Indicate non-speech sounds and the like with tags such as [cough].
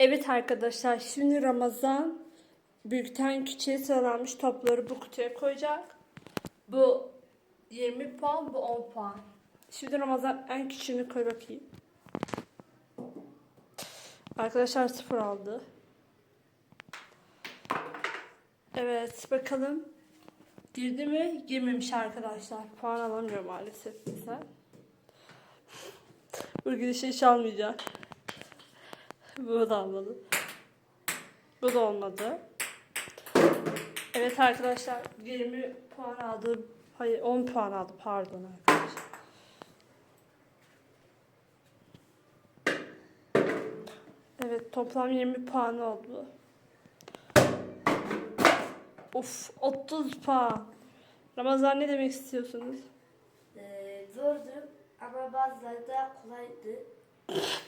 Evet arkadaşlar şimdi Ramazan büyükten küçüğe sıralanmış topları bu kutuya koyacak. Bu 20 puan, bu 10 puan. Şimdi Ramazan en küçüğünü koy bakayım. Arkadaşlar sıfır aldı. Evet bakalım. Girdi mi? Girmemiş arkadaşlar. Puan alamıyor maalesef bize. Bugün işe iş almayacak. Bu da almadı. Bu da olmadı. Evet arkadaşlar 20 puan aldı. Hayır 10 puan aldı pardon arkadaşlar. Evet toplam 20 puan oldu. Of 30 puan. Ramazan ne demek istiyorsunuz? Ee, zordu ama bazıları da kolaydı. [laughs]